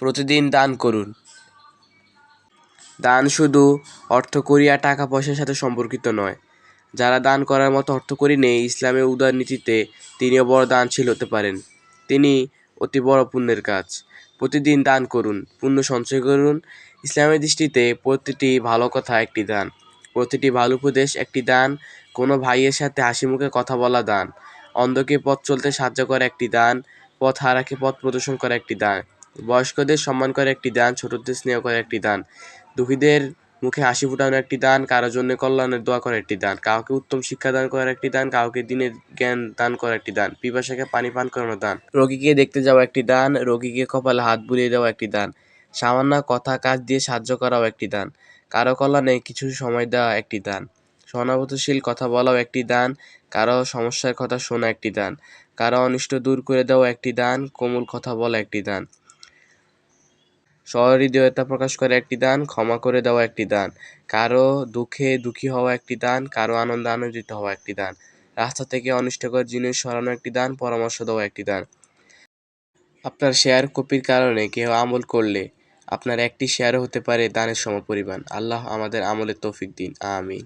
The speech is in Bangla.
প্রতিদিন দান করুন। দান শুধু অর্থকড়ি আর টাকা পয়সার সাথে সম্পর্কিত নয়। যারা দান করার মতো অর্থকড়ি নেই ইসলামের উদারনীতিতে তিনিও বড় দানশীল হতে পারেন। তিনি অতি বড় পুণ্যের কাজ। প্রতিদিন দান করুন, পুণ্য সঞ্চয় করুন। ইসলামের দৃষ্টিতে প্রতিটি ভালো কথা একটি দান। প্রতিটি ভালো উপদেশ একটি দান। কোনো ভাইয়ের সাথে হাসি মুখে কথা বলা দান। অন্ধকে পথ চলতে সাহায্য করা একটি দান। পথ হারাকে পথ প্রদর্শন করা একটি দান। বয়স্কদের সম্মান করা একটি দান ছোটদের স্নেহ করা একটি দান দুঃখীদের মুখে হাসি ফুটানো একটি দান কারও জন্য কল্যাণের দোয়া করা একটি দান কাউকে উত্তম শিক্ষা দান করার একটি দান কাউকে দিনের জ্ঞান দান করা একটি দান পিপাসাকে পানি পান করানো দান রোগীকে দেখতে যাওয়া একটি দান রোগীকে কপালে হাত বুলিয়ে দেওয়া একটি দান সামান্য কথা কাজ দিয়ে সাহায্য করাও একটি দান কারও কল্যাণে কিছু সময় দেওয়া একটি দান সহানুভূতিশীল কথা বলাও একটি দান কারও সমস্যার কথা শোনা একটি দান কারও অনিষ্ট দূর করে দেওয়া একটি দান কোমল কথা বলা একটি দান সহৃদয়তা প্রকাশ করা একটি দান, ক্ষমা করে দেওয়া একটি দান, কারও দুঃখে দুঃখী হওয়া একটি দান, কারও আনন্দ আনন্দিত হওয়া একটি দান, রাস্তা থেকে অনিষ্টকর জিনিস সরানো একটি দান, পরামর্শ দেওয়া একটি দান। আপনার শেয়ার কপির কারণে কেউ আমল করলে আপনার একটি শেয়ারও হতে পারে দানের সমপরিমাণ। আল্লাহ আমাদের আমলের তৌফিক দিন। আমিন।